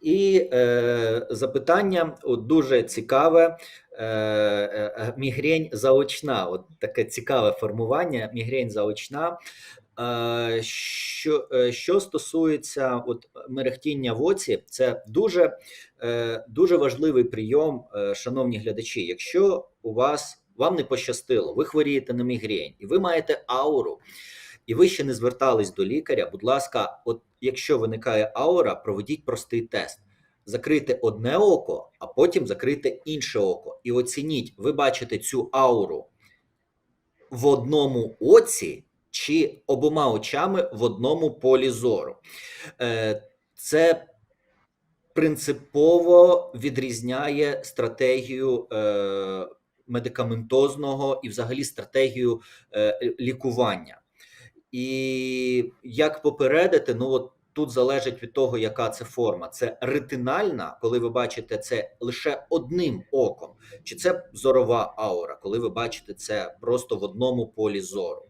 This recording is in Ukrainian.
І е, запитання от дуже цікаве. Е, е, мігрень заочна, от таке цікаве формування. Мігрень заочна. Е, що, е, що стосується от мерехтіння в оці, це дуже, е, дуже важливий прийом, е, шановні глядачі. Якщо у вас вам не пощастило, ви хворієте на мігрень, і ви маєте ауру, і ви ще не звертались до лікаря. Будь ласка, от якщо виникає аура, проведіть простий тест. Закрийте одне око, а потім закрийте інше око. І оцініть, ви бачите цю ауру в одному оці чи обома очами в одному полі зору. Е, Це принципово відрізняє стратегію е, медикаментозного і взагалі стратегію е, лікування. І як попередити, ну от тут залежить від того, яка це форма. Це ретинальна, коли ви бачите це лише одним оком, чи це зорова аура, коли ви бачите це просто в одному полі зору.